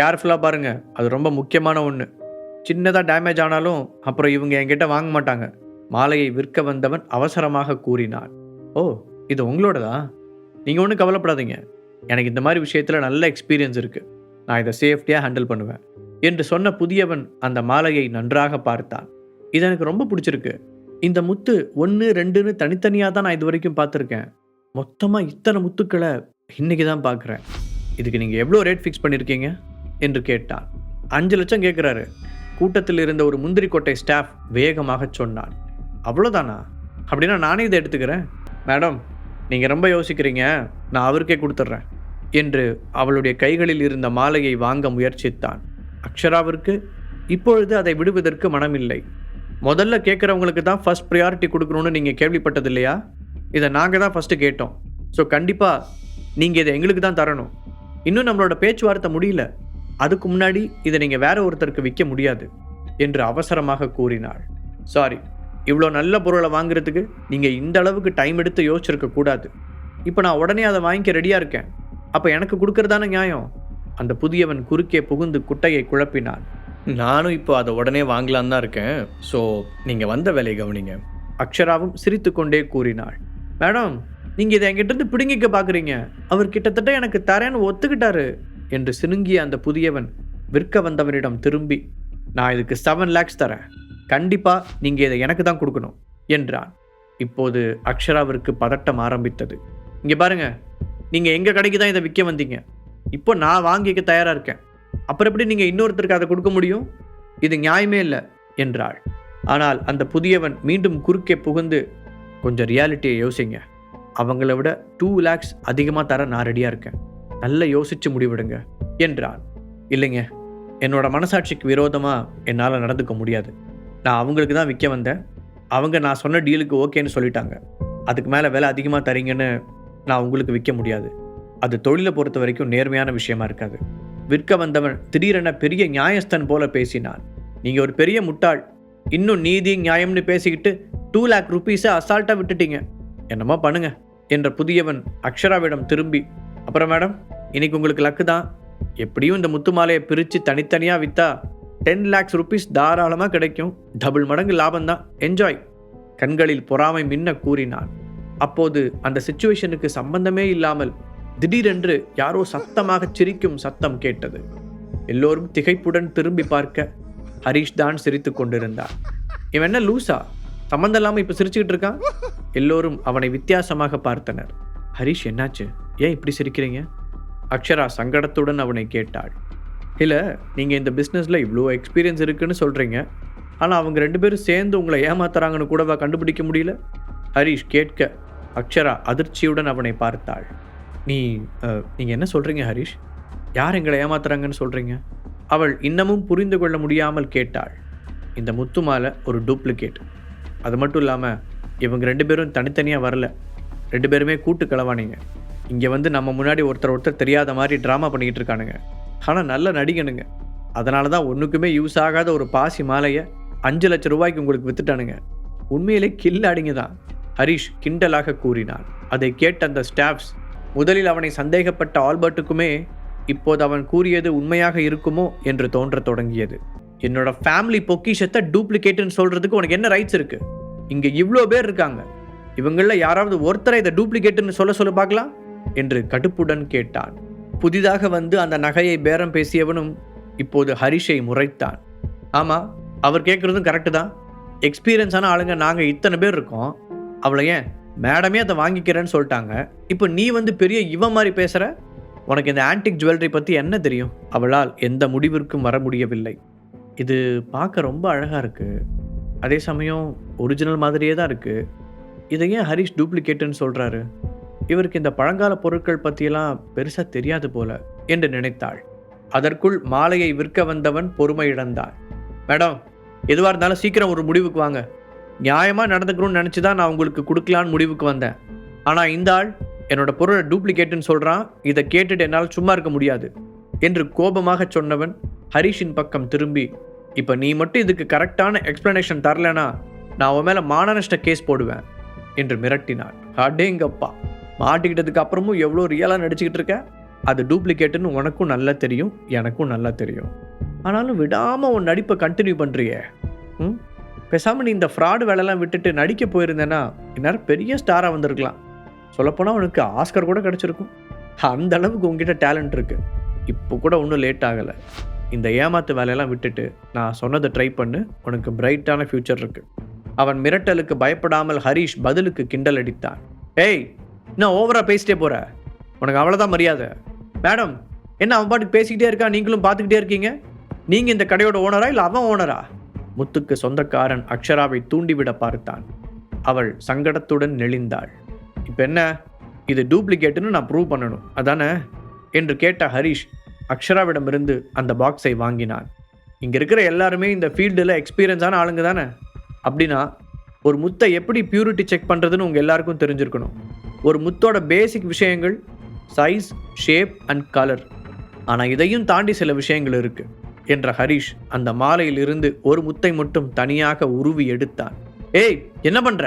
கேர்ஃபுல்லாக பாருங்கள் அது ரொம்ப முக்கியமான ஒன்று சின்னதாக டேமேஜ் ஆனாலும் அப்புறம் இவங்க என்கிட்ட வாங்க மாட்டாங்க. மாலையை விற்க வந்தவன் அவசரமாக கூறினான். ஓ இது உங்களோடதா? நீங்கள் ஒன்றும் கவலைப்படாதீங்க. எனக்கு இந்த மாதிரி விஷயத்தில் நல்ல எக்ஸ்பீரியன்ஸ் இருக்குது நான் இதை சேஃப்டியாக ஹேண்டில் பண்ணுவேன். என்று சொன்ன புதியவன் அந்த மாலையை நன்றாக பார்த்தான். இது எனக்கு ரொம்ப பிடிச்சிருக்கு. இந்த முத்து ஒன்று ரெண்டுன்னு தனித்தனியாக தான் நான் இது வரைக்கும் பார்த்துருக்கேன். மொத்தமாக இத்தனை முத்துக்களை இன்னைக்கு தான் பார்க்குறேன். இதுக்கு நீங்கள் எவ்வளோ ரேட் ஃபிக்ஸ் பண்ணியிருக்கீங்க என்று கேட்டான். அஞ்சு லட்சம் கேட்குறாரு கூட்டத்தில் இருந்த ஒரு முந்திரி கோட்டை ஸ்டாஃப் வேகமாக சொன்னான். அவ்வளோதானா அப்படின்னா நானே இதை எடுத்துக்கிறேன். மேடம் நீங்கள் ரொம்ப யோசிக்கிறீங்க. நான் அவருக்கே கொடுத்துட்றேன். என்று அவளுடைய கைகளில் இருந்த மாலையை வாங்க முயற்சித்தான். அக்ஷராவிற்கு இப்பொழுது அதை விடுவதற்கு மனமில்லை. முதல்ல கேட்குறவங்களுக்கு தான் ஃபஸ்ட் ப்ரியாரிட்டி கொடுக்கணும்னு நீங்கள் கேள்விப்பட்டது இல்லையா இதை நாங்கள் தான் ஃபஸ்ட்டு கேட்டோம். ஸோ கண்டிப்பாக நீங்கள் இதை எங்களுக்கு தான் தரணும். இன்னும் நம்மளோட பேச்சுவார்த்தை முடியல. அதுக்கு முன்னாடி இதை நீங்கள் வேற ஒருத்தருக்கு விற்க முடியாது என்று அவசரமாக கூறினாள். சாரி இவ்வளோ நல்ல பொருளை வாங்குறதுக்கு நீங்கள் இந்த அளவுக்கு டைம் எடுத்து யோசிச்சிருக்க கூடாது. இப்போ நான் உடனே அதை வாங்கிக்க ரெடியாக இருக்கேன். அப்போ எனக்கு கொடுக்கறதான நியாயம்? அந்த புதியவன் குறுக்கே புகுந்து குட்டையை குழப்பினான். நானும் இப்போ அதை உடனே வாங்கலான்னு தான் இருக்கேன். ஸோ நீங்கள் வந்த வேலையை கவனிங்க. அக்ஷராவும் சிரித்துக்கொண்டே கூறினாள். மேடம் நீங்கள் இதை என்கிட்ட இருந்து பிடுங்கிக்க பார்க்குறீங்க அவர் கிட்டத்தட்ட எனக்கு தரேன்னு ஒத்துக்கிட்டாரு. என்று சினுங்கிய அந்த புதியவன் விற்க வந்தவனிடம் திரும்பி நான் இதுக்கு செவன் லேக்ஸ் தரேன். கண்டிப்பாக நீங்கள் இதை எனக்கு தான் கொடுக்கணும் என்றான். இப்போது அக்ஷராவிற்கு பதட்டம் ஆரம்பித்தது. இங்கே பாருங்க நீங்கள் எங்கள் கடைக்கு தான் இதை விற்க வந்தீங்க? இப்போ நான் வாங்கிக்க தயாராக இருக்கேன். அப்புறம் எப்படி நீங்கள் இன்னொருத்தருக்கு அதை கொடுக்க முடியும்? இது நியாயமே இல்லை என்றாள். ஆனால் அந்த புதியவன் மீண்டும் குறுக்கே புகுந்து கொஞ்சம் ரியாலிட்டியை யோசிங்க. அவங்கள விட டூ லேக்ஸ் அதிகமாக தர நான் ரெடியாக இருக்கேன். நல்லா யோசிச்சு முடிவெடுங்க என்றான். இல்லைங்க என்னோட மனசாட்சிக்கு விரோதமாக என்னால் நடந்துக்க முடியாது. நான் அவங்களுக்கு தான் விற்க வந்தேன். அவங்க நான் சொன்ன டீலுக்கு ஓகேன்னு சொல்லிட்டாங்க. அதுக்கு மேலே விலை அதிகமாக தரீங்கன்னு நான் உங்களுக்கு விற்க முடியாது. அது தொழிலை பொறுத்த வரைக்கும் நேர்மையான விஷயமா இருக்காது. விற்க வந்தவன் திடீரென பெரிய நியாயஸ்தன் போல பேசினான். நீங்கள் ஒரு பெரிய முட்டாள். இன்னும் நீதி நியாயம்னு பேசிக்கிட்டு டூ லேக் ருபீஸை அசால்ட்டாக விட்டுட்டீங்க. என்னமோ பண்ணுங்க என்ற புதியவன் அக்ஷராவிடம் திரும்பி அப்புறம் மேடம் இன்னைக்கு உங்களுக்கு லக்கு தான். எப்படியும் இந்த முத்து மாலையை பிரித்து தனித்தனியாக விற்றா டென் லேக்ஸ் ருபீஸ் தாராளமாக கிடைக்கும். டபுள் மடங்கு லாபம் தான். என்ஜாய் கண்களில் பொறாமை மின்ன கூறினான். அப்போது அந்த சுச்சுவேஷனுக்கு சம்பந்தமே இல்லாமல் திடீரென்று யாரோ சத்தமாக சிரிக்கும் சத்தம் கேட்டது. எல்லோரும் திகைப்புடன் திரும்பி பார்க்க ஹரிஷ் தான் சிரித்து கொண்டிருந்தார் இவன் என்ன லூசா? சம்மந்தம் இல்லாமல் இப்போ சிரிச்சுக்கிட்டு இருக்கான்? எல்லோரும் அவனை வித்தியாசமாக பார்த்தனர். ஹரிஷ் என்னாச்சு? ஏன் இப்படி சிரிக்கிறீங்க? அக்ஷரா சங்கடத்துடன் அவனை கேட்டாள். இல்லை நீங்கள் இந்த பிஸ்னஸில் இவ்வளோ எக்ஸ்பீரியன்ஸ் இருக்குன்னு சொல்கிறீங்க ஆனால் அவங்க ரெண்டு பேரும் சேர்ந்து உங்களை ஏமாத்துறாங்கன்னு கூடவா கண்டுபிடிக்க முடியல? ஹரிஷ் கேட்க அக்ஷரா அதிர்ச்சியுடன் அவனை பார்த்தாள். நீ நீங்கள் என்ன சொல்கிறீங்க ஹரிஷ்? யார் எங்களை ஏமாத்துறாங்கன்னு சொல்கிறீங்க அவள் இன்னமும் புரிந்து கொள்ள முடியாமல் கேட்டாள். இந்த முத்து மாலை ஒரு டூப்ளிகேட் அது மட்டும் இல்லாமல் இவங்க ரெண்டு பேரும் தனித்தனியாக வரல. ரெண்டு பேருமே கூட்டு கலவானீங்க இங்கே வந்து நம்ம முன்னாடி ஒருத்தர் ஒருத்தர் தெரியாத மாதிரி ட்ராமா பண்ணிக்கிட்டு இருக்கானுங்க. ஆனால் நல்ல நடிகனுங்க. அதனால தான் ஒன்றுக்குமே யூஸ் ஆகாத ஒரு பாசி மாலையை அஞ்சு லட்சம் ரூபாய்க்கு உங்களுக்கு வித்துட்டானுங்க. உண்மையிலே கில்லாடிங்க தான். ஹரிஷ் கிண்டலாக கூறினான். அதை கேட்ட அந்த ஸ்டாஃப்ஸ் முதலில் அவனை சந்தேகப்பட்ட ஆல்பர்ட்டுக்குமே இப்போது அவன் கூறியது உண்மையாக இருக்குமோ என்று தோன்றத் தொடங்கியது. என்னோட ஃபேமிலி பொக்கிஷத்தை டூப்ளிகேட்டுன்னு சொல்கிறதுக்கு உனக்கு என்ன ரைட்ஸ் இருக்குது இங்கே இவ்வளோ பேர் இருக்காங்க. இவங்களில் யாராவது ஒருத்தரை இதை டூப்ளிகேட்டுன்னு சொல்ல சொல்ல பார்க்கலாம்? என்று கடுப்புடன் கேட்டான். புதிதாக வந்து அந்த நகையை பேரம் பேசியவனும் இப்போது ஹரிஷை முறைத்தான். ஆமாம் அவர் கேட்குறதும் கரெக்டு தான். எக்ஸ்பீரியன்ஸான ஆளுங்க நாங்கள் இத்தனை பேர் இருக்கோம். அவளை ஏன் மேடமே அதை வாங்கிக்கிறேன்னு சொல்லிட்டாங்க. இப்போ நீ வந்து பெரிய இவன் மாதிரி பேசுகிற உனக்கு இந்த ஆன்டிக் ஜுவல்லரி பற்றி என்ன தெரியும்? அவளால் எந்த முடிவிற்கும் வர முடியவில்லை. இது பார்க்க ரொம்ப அழகாக இருக்குது அதே சமயம் ஒரிஜினல் மாதிரியே தான் இருக்குது இதை ஏன் ஹரிஷ் டூப்ளிகேட்டுன்னு சொல்கிறாரு இவருக்கு இந்த பழங்கால பொருட்கள் பற்றியெல்லாம் பெருசாக தெரியாது போல என்று நினைத்தாள். அதற்குள் மாலையை விற்க வந்தவன் பொறுமை இழந்தான் மேடம் எதுவாக இருந்தாலும் சீக்கிரம் ஒரு முடிவுக்கு வாங்க. நியாயமாக நடந்துக்கணும்னு நினச்சி தான் நான் உங்களுக்கு கொடுக்கலான்னு முடிவுக்கு வந்தேன். ஆனால் இந்த ஆள் என்னோட பொருளை டூப்ளிகேட்டுன்னு சொல்கிறான் இதை கேட்டுட்டு என்னால் சும்மா இருக்க முடியாது என்று கோபமாக சொன்னவன் ஹரிஷின் பக்கம் திரும்பி இப்போ நீ மட்டும் இதுக்கு கரெக்டான எக்ஸ்ப்ளனேஷன் தரலனா நான் உன் மேலே மானநஷ்ட கேஸ் போடுவேன் என்று மிரட்டினான் அடேங்கப்பா! மாட்டிக்கிட்டதுக்கு அப்புறமும் எவ்வளோ ரியலாக நடிச்சுக்கிட்டு இருக்க அது டூப்ளிகேட்டுன்னு உனக்கும் நல்லா தெரியும் எனக்கும் நல்லா தெரியும். ஆனாலும் விடாமல் உன் நடிப்பை கண்டினியூ பண்ணுறியே ம்? பேசாமல் நீ இந்த ஃப்ராடு வேலைலாம் விட்டுட்டு நடிக்க போயிருந்தேன்னா இந்நேரம் பெரிய ஸ்டாராக வந்திருக்கலாம். சொல்லப்போனால் உனக்கு ஆஸ்கர் கூட கிடச்சிருக்கும். அந்த அளவுக்கு உங்ககிட்ட டேலண்ட் இருக்குது இப்போ கூட ஒன்றும் லேட் ஆகலை. இந்த ஏமாத்து வேலையெல்லாம் விட்டுட்டு நான் சொன்னதை ட்ரை பண்ணு உனக்கு பிரைட்டான ஃப்யூச்சர் இருக்குது அவன் மிரட்டலுக்கு பயப்படாமல் ஹரிஷ் பதிலுக்கு கிண்டல் அடித்தான். ஏய் இன்னும் ஓவராக பேசிட்டே போகிற உனக்கு அவ்வளோதான் மரியாதை. மேடம் என்ன அவன் பாட்டுக்கு பேசிக்கிட்டே இருக்கா? நீங்களும் பார்த்துக்கிட்டே இருக்கீங்க? நீங்கள் இந்த கடையோட ஓனரா இல்லை அவன் ஓனரா? முத்துக்கு சொந்தக்காரன் அக்ஷராவை தூண்டிவிட பார்த்தான். அவள் சங்கடத்துடன் நெளிந்தாள். இப்போ என்ன? இது டூப்ளிகேட்டுன்னு நான் ப்ரூவ் பண்ணணும். அதானே? என்று கேட்ட ஹரிஷ் அக்ஷராவிடமிருந்து அந்த பாக்ஸை வாங்கினான். இங்கே இருக்கிற எல்லாருமே இந்த ஃபீல்டில் எக்ஸ்பீரியன்ஸான ஆளுங்க தானே? அப்படின்னா ஒரு முத்தை எப்படி பியூரிட்டி செக் பண்ணுறதுன்னு உங்கள் எல்லாருக்கும் தெரிஞ்சிருக்கணும். ஒரு முத்தோட பேசிக் விஷயங்கள் சைஸ் ஷேப் அண்ட் கலர் ஆனால் இதையும் தாண்டி சில விஷயங்கள் இருக்கு என்ற ஹரிஷ் அந்த மாலையிலிருந்து ஒரு முத்தை மட்டும் தனியாக உருவி எடுத்தான். ஏய் என்ன பண்ணுற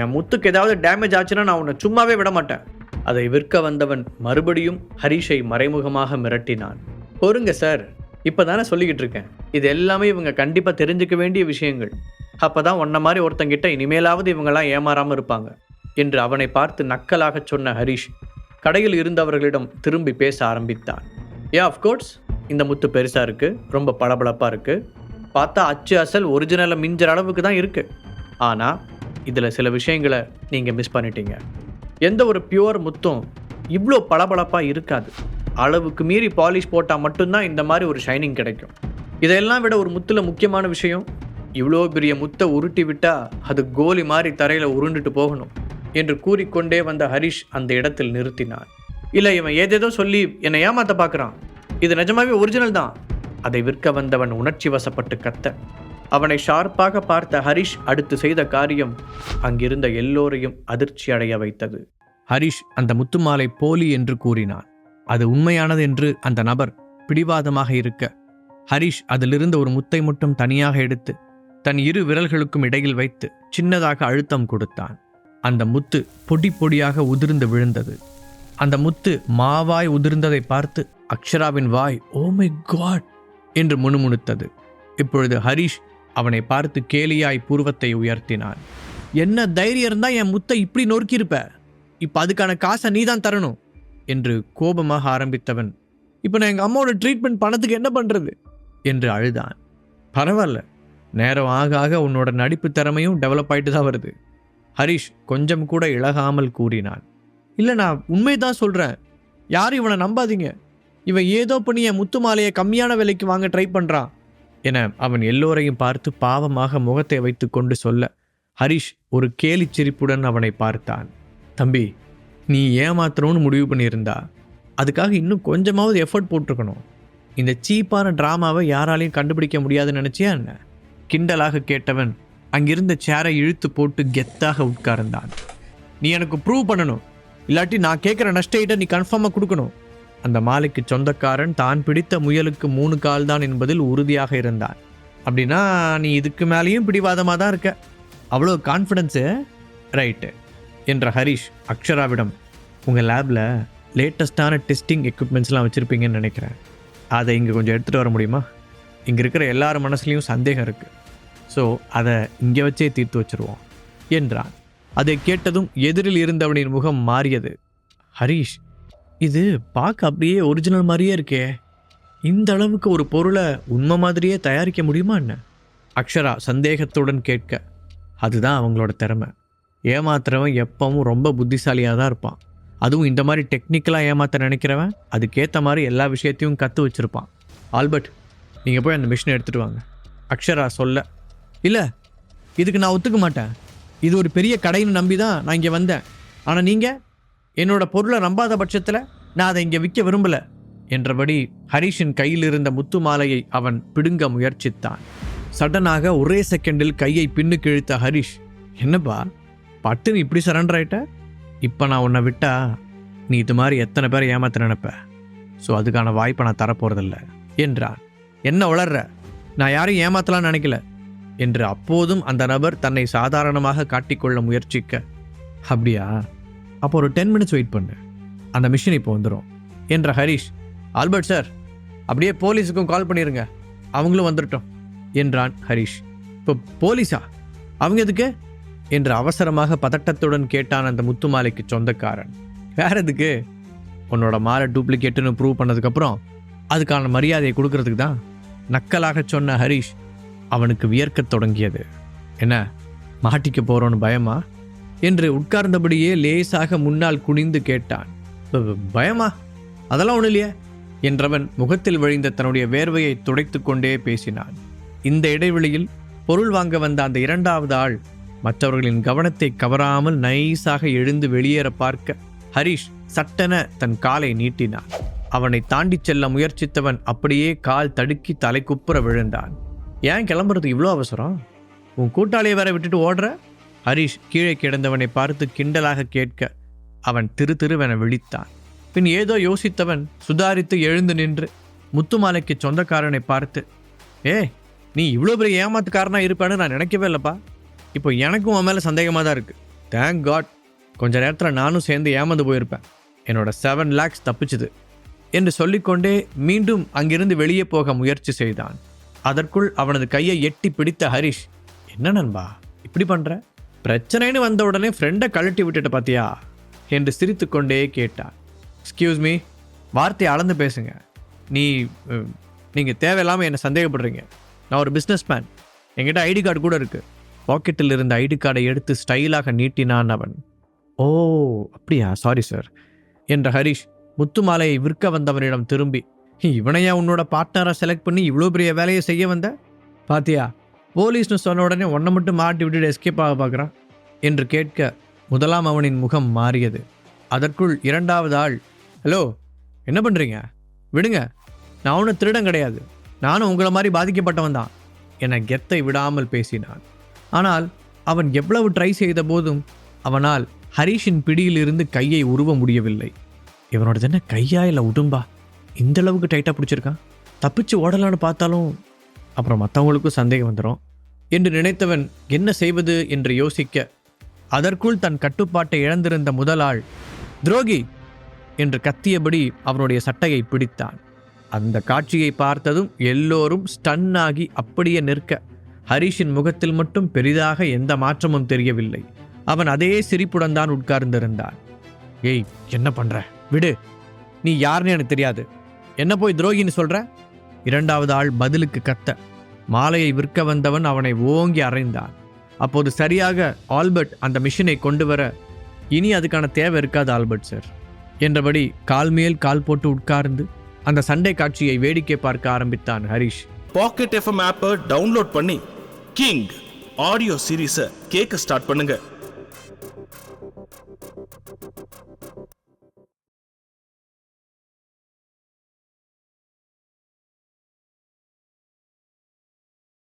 என் முத்துக்கு ஏதாவது டேமேஜ் ஆச்சுன்னா நான் உன்னை சும்மாவே விட மாட்டேன். அதை விற்க வந்தவன் மறுபடியும் ஹரிஷை மறைமுகமாக மிரட்டினான். பொறுங்க சார் இப்போ தானே சொல்லிக்கிட்டு இருக்கேன். இது எல்லாமே இவங்க கண்டிப்பாக தெரிஞ்சுக்க வேண்டிய விஷயங்கள். அப்போ தான் உன்ன மாதிரி ஒருத்தங்கிட்ட இனிமேலாவது இவங்கெல்லாம் ஏமாறாமல் இருப்பாங்க. என்று அவனை பார்த்து நக்கலாகச் சொன்ன ஹரிஷ் கடையில் இருந்தவர்களிடம் திரும்பி பேச ஆரம்பித்தான். ஏ அஃப்கோர்ஸ் இந்த முத்து பெருசாக இருக்குது ரொம்ப பளபளப்பாக இருக்குது பார்த்தா அச்சு அசல் ஒரிஜினலை மிஞ்சுற அளவுக்கு தான் இருக்குது ஆனால் இதில் சில விஷயங்களை நீங்கள் மிஸ் பண்ணிட்டீங்க. எந்த ஒரு பியூர் முத்தும் இவ்வளோ பளபளப்பாக இருக்காது. அளவுக்கு மீறி பாலிஷ் போட்டால் மட்டும்தான் இந்த மாதிரி ஒரு ஷைனிங் கிடைக்கும். இதையெல்லாம் விட ஒரு முத்தில் முக்கியமான விஷயம் இவ்வளோ பெரிய முத்தை உருட்டி விட்டால் அது கோலி மாதிரி தரையில் உருண்டுட்டு போகணும். என்று கூறிக்கொண்டே வந்த ஹரிஷ் அந்த இடத்தில் நிறுத்தினான். இல்லை இவன் ஏதேதோ சொல்லி என்னை ஏமாத்த பார்க்குறான். இது நிஜமாவே ஒரிஜினல் தான். அதை விற்க வந்தவன் உணர்ச்சி வசப்பட்டு கத்த அவனை ஷார்ப்பாக பார்த்த ஹரிஷ் அடுத்து செய்த காரியம் அங்கிருந்த எல்லோரையும் அதிர்ச்சி அடைய வைத்தது. ஹரிஷ் அந்த முத்துமாலை போலி என்று கூறினான். அது உண்மையானது என்று அந்த நபர் பிடிவாதமாக இருக்க ஹரிஷ் அதிலிருந்து ஒரு முத்தை மட்டும் தனியாக எடுத்து தன் இரு விரல்களுக்கும் இடையில் வைத்து சின்னதாக அழுத்தம் கொடுத்தான். அந்த முத்து பொடி பொடியாக உதிர்ந்து விழுந்தது. அந்த முத்து மாவாய் உதிர்ந்ததை பார்த்து அக்ஷராவின் வாய் ஓ மை காட் என்று முணுமுணுத்தது. இப்பொழுது ஹரிஷ் அவனை பார்த்து கேலியாய் பூர்வத்தை உயர்த்தினான். என்ன தைரியம் இருந்தால் என் முத்தை இப்படி நொறுக்கியிருப்ப? இப்போ அதுக்கான காசை நீ தான் தரணும் என்று கோபமாக ஆரம்பித்தவன். இப்போ நான் எங்கள் அம்மாவோட ட்ரீட்மெண்ட் பணத்துக்கு என்ன பண்ணுறது என்று அழுதான். பரவாயில்ல. நேரம் ஆக ஆக உன்னோட நடிப்பு திறமையும் டெவலப் ஆகிட்டு தான் வருது. ஹரிஷ் கொஞ்சம் கூட இழகாமல் கூறினான். இல்லை நான் உண்மைதான் சொல்கிறேன் யாரும் இவனை நம்பாதீங்க. இவன் ஏதோ பண்ணி என் முத்து மாலையை கம்மியான விலைக்கு வாங்க ட்ரை பண்ணுறான் என அவன் எல்லோரையும் பார்த்து பாவமாக முகத்தை வைத்து கொண்டு சொல்ல ஹரிஷ் ஒரு கேலிச் சிரிப்புடன் அவனை பார்த்தான். தம்பி நீ ஏமாத்துறோன்னு முடிவு பண்ணியிருந்தா. அதுக்காக இன்னும் கொஞ்சமாவது எஃபர்ட் போட்டிருக்கணும். இந்த சீப்பான ட்ராமாவை யாராலையும் கண்டுபிடிக்க முடியாதுன்னு நினச்சியா என்ன? கிண்டலாக கேட்டவன் அங்கிருந்த சேரை இழுத்து போட்டு கெத்தாக உட்கார்ந்தான். நீ எனக்கு ப்ரூவ் பண்ணணும். இல்லாட்டி நான் கேட்குற நஷ்ட நீ கன்ஃபார்மாக கொடுக்கணும். அந்த மாலைக்கு சொந்தக்காரன் தான் பிடித்த முயலுக்கு மூணு கால் தான் என்பதில் உறுதியாக இருந்தான். அப்படின்னா நீ இதுக்கு மேலேயும் பிடிவாதமாக தான் இருக்க. அவ்வளோ கான்ஃபிடென்ஸு ரைட்டு என்ற ஹரிஷ் அக்ஷராவிடம் உங்கள் லேபில் லேட்டஸ்ட்டான டெஸ்டிங் எக்யூப்மெண்ட்ஸ்லாம் வச்சுருப்பீங்கன்னு நினைக்கிறேன். அதை இங்கே கொஞ்சம் எடுத்துகிட்டு வர முடியுமா? இங்கே இருக்கிற எல்லார் மனசுலேயும் சந்தேகம் இருக்குது ஸோ அதை இங்கே வச்சே தீர்த்து வச்சிருவோம் என்றான். அதை கேட்டதும் எதிரில் இருந்தவனின் முகம் மாறியது. ஹரிஷ் இது பார்க்க அப்படியே ஒரிஜினல் மாதிரியே இருக்கே. இந்த அளவுக்கு ஒரு பொருளை உண்மை மாதிரியே தயாரிக்க முடியுமா என்ன? அக்ஷரா சந்தேகத்துடன் கேட்க அதுதான் அவங்களோட திறமை. ஏமாத்துறவன் எப்பவும் ரொம்ப புத்திசாலியாக தான் இருப்பான். அதுவும் இந்த மாதிரி டெக்னிக்கலாக ஏமாத்த நினைக்கிறவன் அதுக்கேற்ற மாதிரி எல்லா விஷயத்தையும் கற்று வச்சுருப்பான். ஆல்பர்ட் நீங்கள் போய் அந்த மிஷினை எடுத்துகிட்டு வாங்க. அக்ஷரா சொல்ல இல்லை இதுக்கு நான் ஒத்துக்க மாட்டேன். இது ஒரு பெரிய கடைன்னு நம்பி தான் நான் இங்கே வந்தேன். ஆனால் நீங்கள் என்னோட பொருளை நம்பாத பட்சத்தில் நான் அதை இங்கே விற்க விரும்பலை என்றபடி ஹரிஷின் கையில் இருந்த முத்து மாலையை அவன் பிடுங்க முயற்சித்தான். சடனாக ஒரே செகண்டில் கையை பின்னுக்கு இழுத்த ஹரிஷ் என்னப்பா பட்டுன்னு இப்படி சரண்டர் ஆயிட்ட? இப்போ நான் உன்னை விட்டா நீ இது மாதிரி எத்தனை பேரை ஏமாத்த நினைப்ப? ஸோ அதுக்கான வாய்ப்பை நான் தரப்போறதில்ல என்றான். என்ன உளர்ற? நான் யாரையும் ஏமாத்தலாம்னு நினைக்கல. என்று அப்போதும் அந்த நபர் தன்னை சாதாரணமாக காட்டிக்கொள்ள முயற்சிக்க அப்படியா? அப்போ ஒரு டென் மினிட்ஸ் வெயிட் பண்ணு. அந்த மிஷின் இப்போ வந்துடும் என்ற ஹரிஷ் ஆல்பர்ட் சார் அப்படியே போலீஸுக்கும் கால் பண்ணிடுங்க அவங்களும் வந்துட்டோம் என்றான் ஹரிஷ். இப்போ போலீஸா? அவங்க எதுக்கு? என்று அவசரமாக பதட்டத்துடன் கேட்டான் அந்த முத்துமாலைக்கு சொந்தக்காரன். வேற எதுக்கு? உன்னோட மாலை டூப்ளிகேட்டுன்னு ப்ரூவ் பண்ணதுக்கப்புறம் அதுக்கான மரியாதையை கொடுக்கறதுக்கு தான். நக்கலாக சொன்ன ஹரிஷ் அவனுக்கு வியர்க்கத் தொடங்கியது. என்ன மாட்டிக்க போகிறோன்னு பயமா? என்று உட்கார்ந்தபடியே லேசாக முன்னால் குனிந்து கேட்டான். பயமா? அதெல்லாம் ஒன்றும் இல்லையே? என்றவன் முகத்தில் வழிந்த தன்னுடைய வேர்வையை துடைத்து கொண்டே பேசினான். இந்த இடைவெளியில் பொருள் வாங்க வந்த அந்த இரண்டாவது ஆள் மற்றவர்களின் கவனத்தை கவராமல் நைஸாக எழுந்து வெளியேற பார்க்க ஹரிஷ் சட்டென தன் காலை நீட்டினான். அவனை தாண்டிச் செல்ல முயற்சித்தவன் அப்படியே கால் தடுக்கி தலைக்குப்புற விழுந்தான். ஏன் கிளம்புறதுக்கு இவ்வளோ அவசரம்? உன் கூட்டாளியை வேற விட்டுட்டு ஓடுற? ஹரிஷ் கீழே கிடந்தவனை பார்த்து கிண்டலாக கேட்க அவன் திரு திருவென விழித்தான். பின் ஏதோ யோசித்தவன் சுதாரித்து எழுந்து நின்று முத்துமாலைக்கு சொந்தக்காரனை பார்த்து ஏ நீ இவ்வளோ பெரிய ஏமாத்துக்காரனாக இருப்பேன்னு நான் நினைக்கவே இல்லைப்பா. இப்போ எனக்கும் உன் மேலே சந்தேகமாக தான் இருக்குது தேங்க் காட் கொஞ்ச நேரத்தில் நானும் சேர்ந்து ஏமாந்து போயிருப்பேன். என்னோட செவன் லேக்ஸ் தப்பிச்சுது. என்று சொல்லிக்கொண்டே மீண்டும் அங்கிருந்து வெளியே போக முயற்சி செய்தான். அதற்குள் அவனது கையை எட்டி பிடித்த ஹரிஷ் என்ன நண்பா இப்படி பண்ற? பிரச்சனைன்னு வந்த உடனே ஃப்ரெண்டை கழட்டி விட்டுட்ட பாத்தியா? என்று சிரித்துக்கொண்டே கேட்டான். எக்ஸ்கியூஸ் மீ வார்த்தையை அளந்து பேசுங்க. நீ நீங்கள் தேவையில்லாமல் என்னை சந்தேகப்படுறீங்க. நான் ஒரு பிஸ்னஸ் மேன் என்கிட்ட ஐடி கார்டு கூட இருக்குது பாக்கெட்டில் இருந்த ஐடி கார்டை எடுத்து ஸ்டைலாக நீட்டினான் அவன். ஓ அப்படியா? சாரி சார் என்ற ஹரிஷ் முத்துமாலையை விற்க வந்தவனிடம் திரும்பி இவனையா உன்னோட பார்ட்னரை செலக்ட் பண்ணி இவ்வளோ பெரிய வேலையை செய்ய வந்த? பாத்தியா போலீஸ்னு சொன்ன உடனே ஒன்றை மட்டும் மாட்டி விட்டுட்டு எஸ்கேப் ஆக பார்க்குறான் என்று கேட்க முதலாம் அவனின் முகம் மாறியது. அதற்குள் இரண்டாவது ஆள் ஹலோ என்ன பண்ணுறீங்க விடுங்க நான் ஒன்றும் திருடம் கிடையாது. நானும் உங்களை மாதிரி பாதிக்கப்பட்டவன் தான் என கெத்தை விடாமல் பேசினான். ஆனால் அவன் எவ்வளவு ட்ரை செய்த போதும் அவனால் ஹரிஷின் பிடியிலிருந்து கையை உருவ முடியவில்லை. இவனோடது என்ன கையா இல்லை உடும்பா? இந்த அளவுக்கு டைட்டாக பிடிச்சிருக்கான் தப்பிச்சு ஓடலான்னு பார்த்தாலும் அப்புறம் மற்றவங்களுக்கும் சந்தேகம் வந்துடும் என்று நினைத்தவன் என்ன செய்வது என்று யோசிக்க அதற்குள் தன் கட்டுப்பாட்டை இழந்திருந்த முதல் ஆள் துரோகி என்று கத்தியபடி அவனுடைய சட்டையை பிடித்தான். அந்த காட்சியை பார்த்ததும் எல்லோரும் ஸ்டன் ஆகி அப்படியே நிற்க ஹரிஷின் முகத்தில் மட்டும் பெரிதாக எந்த மாற்றமும் தெரியவில்லை. அவன் அதே சிரிப்புடன் தான் உட்கார்ந்திருந்தான். ஏய் என்ன பண்ற? விடு. நீ யாருன்னு எனக்கு தெரியாது. என்ன போய் துரோகின்னு சொல்ற? இரண்டாவது ஆள் பதிலுக்கு கத்த. மாலையை விற்க வந்தவன் அவனை ஓங்கி அறைந்தான். அப்போது சரியாக ஆல்பர்ட் அந்த மிஷினை கொண்டு வர இனி அதுக்கான தேவை இருக்காது ஆல்பர்ட் சார் என்றபடி கால் மேல் கால் போட்டு உட்கார்ந்து அந்த சண்டை காட்சியை வேடிக்கை பார்க்க ஆரம்பித்தான் ஹரிஷ். பாக்கெட் எஃப்எம் ஆப்பை டவுன்லோட் பண்ணி கிங் ஆடியோ சீரீஸை கேட்க ஸ்டார்ட் பண்ணுங்கள்